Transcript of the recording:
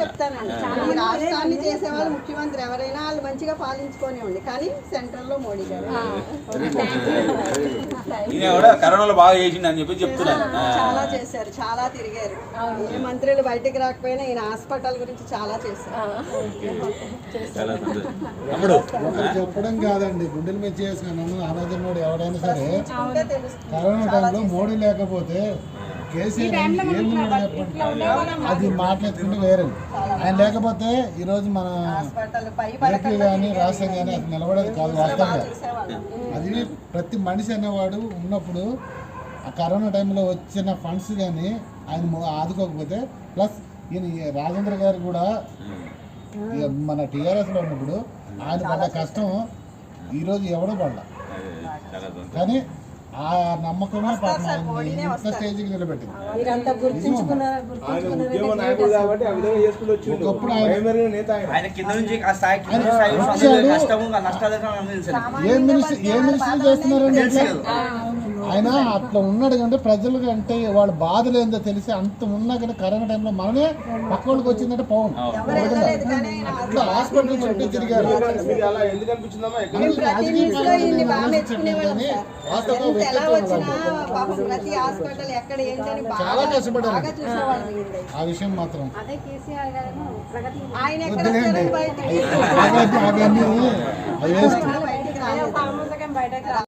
చెప్తానండి. రాష్ట్రాన్ని చేసే వాళ్ళు ముఖ్యమంత్రి ఎవరైనా వాళ్ళు మంచిగా పాలించుకొని ఉండి కానీ సెంట్రల్లో మోడీ గారు. కరోనాలో బాగా చేసిండు అని చెప్పి చెప్తున్నాను. చాలా చేశారు చాలా తిరిగారు. ఏ మంత్రులు బయటికి రాకపోయినా ఈయన హాస్పిటల్ గురించి చాలా చేశారు. చెప్పడం కాదండి గుండెల మీద చేసుకున్నాను ఆలోచనోడు ఎవడైనా సరే కరోనా టైంలో మోడీ లేకపోతే అది మాట్లాడుకుంటే వేరే ఆయన లేకపోతే ఈరోజు మన ఏపీ కానీ రాష్ట్రం కానీ అది నిలబడేది కాదు వాస్తవంగా. అది ప్రతి మనిషి అనేవాడు ఉన్నప్పుడు ఆ కరోనా టైంలో వచ్చిన ఫండ్స్ కానీ ఆయన ఆదుకోకపోతే ప్లస్ ఈయన రాజేంద్ర గారు కూడా మన టీఆర్ఎస్లో ఉన్నప్పుడు ఆయన పడ్డ కష్టం ఈరోజు ఎవడో పడ్డ. కానీ ఆ నమ్మకమే ఇంత స్టేజ్కి నిలబెట్టింది. ఒకప్పుడు ఏ మినిస్టర్ ఏ మినిస్టర్ చేస్తున్నారండి ఆయన అట్లా ఉన్నాడు కంటే ప్రజలు అంటే వాళ్ళ బాధలు ఏందో తెలిసి అంత ఉన్నా కానీ కరోనా టైంలో మనమే పక్క వాళ్ళకి వచ్చిందంటే పవన్ అట్లా హాస్పిటల్ చుట్టూ తిరిగారు చాలా ఈయన్ని. ఆ విషయం మాత్రం అదే కేసీఆర్ గారు ప్రగతి ఆయన ఎక్కడ వద్దులేండి వచ్చారని బయటికి అవన్నీ